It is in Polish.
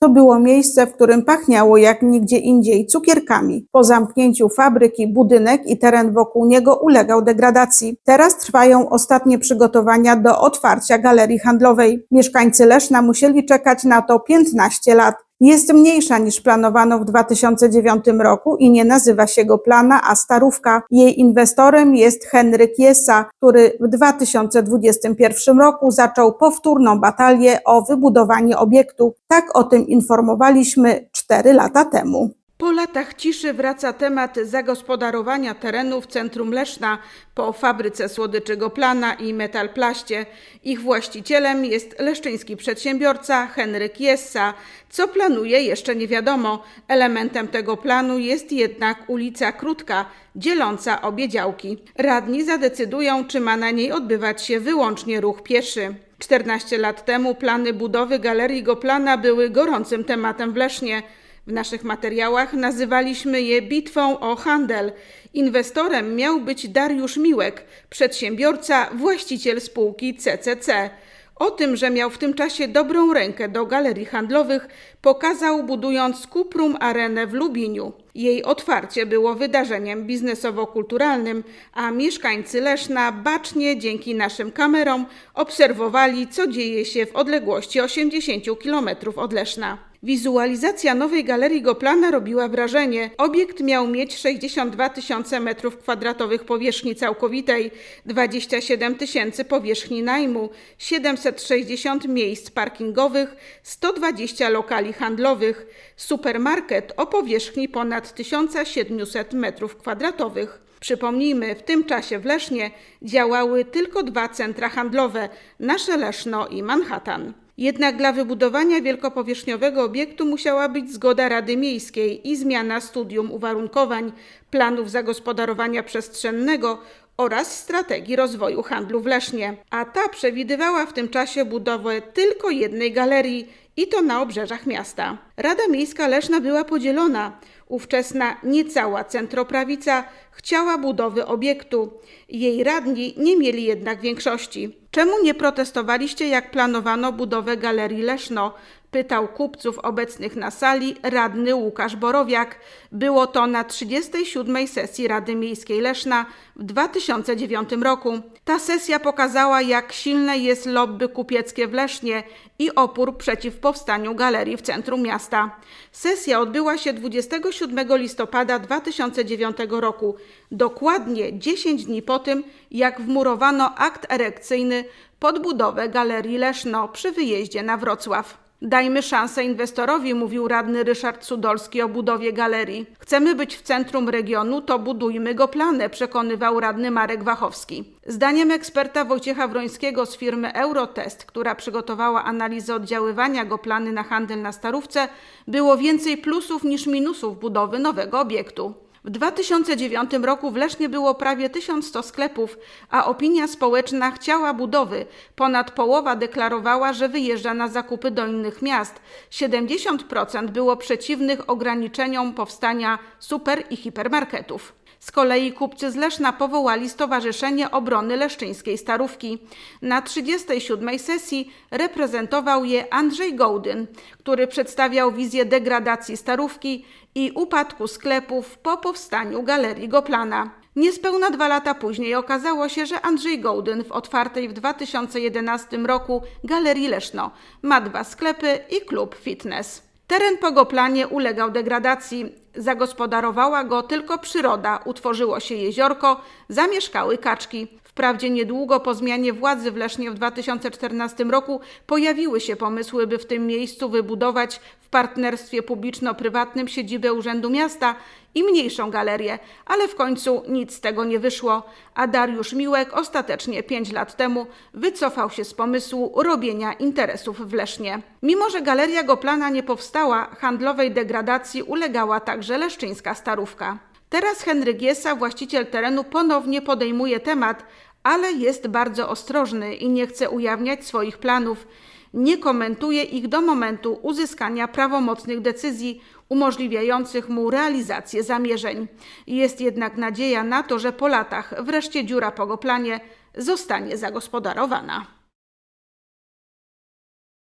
To było miejsce, w którym pachniało jak nigdzie indziej cukierkami. Po zamknięciu fabryki budynek i teren wokół niego ulegał degradacji. Teraz trwają ostatnie przygotowania do otwarcia galerii handlowej. Mieszkańcy Leszna musieli czekać na to 15 lat. Jest mniejsza niż planowano w 2009 roku i nie nazywa się go Plana, a Starówka. Jej inwestorem jest Henryk Jessa, który w 2021 roku zaczął powtórną batalię o wybudowanie obiektu. Tak o tym informowaliśmy 4 lata temu. Po latach ciszy wraca temat zagospodarowania terenu w centrum Leszna po fabryce słodyczy Goplana i Metalplaście. Ich właścicielem jest leszczyński przedsiębiorca Henryk Jessa. Co planuje jeszcze nie wiadomo. Elementem tego planu jest jednak ulica Krótka, dzieląca obie działki. Radni zadecydują, czy ma na niej odbywać się wyłącznie ruch pieszy. 14 lat temu plany budowy galerii Goplana były gorącym tematem w Lesznie. W naszych materiałach nazywaliśmy je bitwą o handel. Inwestorem miał być Dariusz Miłek, przedsiębiorca, właściciel spółki CCC. O tym, że miał w tym czasie dobrą rękę do galerii handlowych, pokazał budując Kuprum Arenę w Lubiniu. Jej otwarcie było wydarzeniem biznesowo-kulturalnym, a mieszkańcy Leszna bacznie dzięki naszym kamerom obserwowali, co dzieje się w odległości 80 km od Leszna. Wizualizacja nowej galerii Goplana robiła wrażenie. Obiekt miał mieć 62 tysiące metrów kwadratowych powierzchni całkowitej, 27 tysięcy powierzchni najmu, 760 miejsc parkingowych, 120 lokali handlowych, supermarket o powierzchni ponad 1700 metrów kwadratowych. Przypomnijmy, w tym czasie w Lesznie działały tylko dwa centra handlowe, nasze Leszno i Manhattan. Jednak dla wybudowania wielkopowierzchniowego obiektu musiała być zgoda Rady Miejskiej i zmiana studium uwarunkowań, planów zagospodarowania przestrzennego oraz strategii rozwoju handlu w Lesznie. A ta przewidywała w tym czasie budowę tylko jednej galerii i to na obrzeżach miasta. Rada Miejska Leszna była podzielona. Ówczesna niecała centroprawica chciała budowy obiektu. Jej radni nie mieli jednak większości. Czemu nie protestowaliście, jak planowano budowę galerii Leszno? Pytał kupców obecnych na sali radny Łukasz Borowiak. Było to na 37. sesji Rady Miejskiej Leszna w 2009 roku. Ta sesja pokazała, jak silne jest lobby kupieckie w Lesznie i opór przeciw powstaniu galerii w centrum miasta. Sesja odbyła się 27 listopada 2009 roku, dokładnie 10 dni po tym, jak wmurowano akt erekcyjny pod budowę galerii Leszno przy wyjeździe na Wrocław. Dajmy szansę inwestorowi, mówił radny Ryszard Cudolski o budowie galerii. Chcemy być w centrum regionu, to budujmy go planę, przekonywał radny Marek Wachowski. Zdaniem eksperta Wojciecha Wrońskiego z firmy Eurotest, która przygotowała analizę oddziaływania go plany na handel na Starówce, było więcej plusów niż minusów budowy nowego obiektu. W 2009 roku w Lesznie było prawie 1100 sklepów, a opinia społeczna chciała budowy. Ponad połowa deklarowała, że wyjeżdża na zakupy do innych miast. 70% było przeciwnych ograniczeniom powstania super i hipermarketów. Z kolei kupcy z Leszna powołali Stowarzyszenie Obrony Leszczyńskiej Starówki. Na 37. sesji reprezentował je Andrzej Gołdyn, który przedstawiał wizję degradacji Starówki i upadku sklepów po powstaniu Galerii Goplana. Niespełna dwa lata później okazało się, że Andrzej Gołdyn w otwartej w 2011 roku Galerii Leszno ma dwa sklepy i klub fitness. Teren po Goplanie ulegał degradacji. Zagospodarowała go tylko przyroda, utworzyło się jeziorko, zamieszkały kaczki. Wprawdzie niedługo po zmianie władzy w Lesznie w 2014 roku pojawiły się pomysły, by w tym miejscu wybudować w partnerstwie publiczno-prywatnym siedzibę Urzędu Miasta i mniejszą galerię, ale w końcu nic z tego nie wyszło, a Dariusz Miłek ostatecznie 5 lat temu wycofał się z pomysłu robienia interesów w Lesznie. Mimo, że galeria Goplana nie powstała, handlowej degradacji ulegała także leszczyńska starówka. Teraz Henryk Giesa, właściciel terenu, ponownie podejmuje temat, ale jest bardzo ostrożny i nie chce ujawniać swoich planów. Nie komentuje ich do momentu uzyskania prawomocnych decyzji umożliwiających mu realizację zamierzeń. Jest jednak nadzieja na to, że po latach wreszcie dziura po Goplanie zostanie zagospodarowana.